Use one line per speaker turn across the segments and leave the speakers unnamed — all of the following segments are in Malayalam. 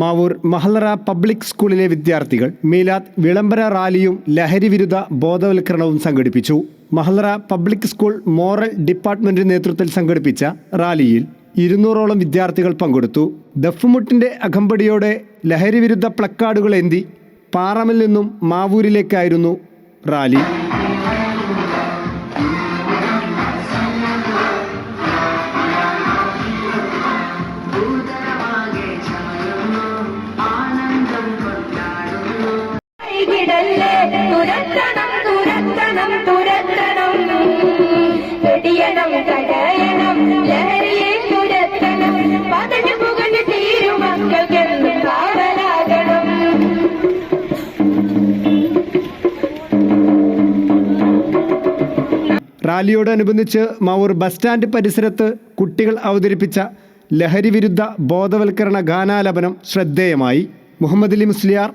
മാവൂർ മഹലറ പബ്ലിക് സ്കൂളിലെ വിദ്യാർത്ഥികൾ മീലാദ് വിളംബര റാലിയും ലഹരി വിരുദ്ധ ബോധവൽക്കരണവും സംഘടിപ്പിച്ചു. മഹലറ പബ്ലിക് സ്കൂൾ മോറൽ ഡിപ്പാർട്ട്മെന്റ് നേതൃത്വത്തിൽ സംഘടിപ്പിച്ച റാലിയിൽ ഇരുന്നൂറോളം വിദ്യാർത്ഥികൾ പങ്കെടുത്തു. ദഫ്മുട്ടിന്റെ അകമ്പടിയോടെ ലഹരി വിരുദ്ധ പ്ലക്കാർഡുകൾ എന്തി പാറമിൽ നിന്നും മാവൂരിലേക്കായിരുന്നു റാലി.
കൈവിടല്ലേ തുരത്തണം തുരത്തണം തുരത്തണം. വെടിയണം കടയണം ലഹരിയെ തുരത്തണം. പതഞ്ഞു പുകഞ്ഞു
റാലിയോടനുബന്ധിച്ച് മാവൂർ ബസ് സ്റ്റാൻഡ് പരിസരത്ത് കുട്ടികൾ അവതരിപ്പിച്ച ലഹരി വിരുദ്ധ ബോധവൽക്കരണ ഗാനാലപനം ശ്രദ്ധേയമായി. മുഹമ്മദ് അലി മുസ്ലിയാർ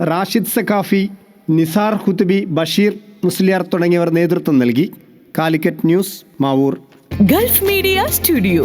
റാഷിദ് സഖാഫി നിസാർ ഹുത്തുബി ബഷീർ മുസ്ലിയാർ തുടങ്ങിയവർ നേതൃത്വം നൽകി. Calicut news Mavoor.
Gulf media studio.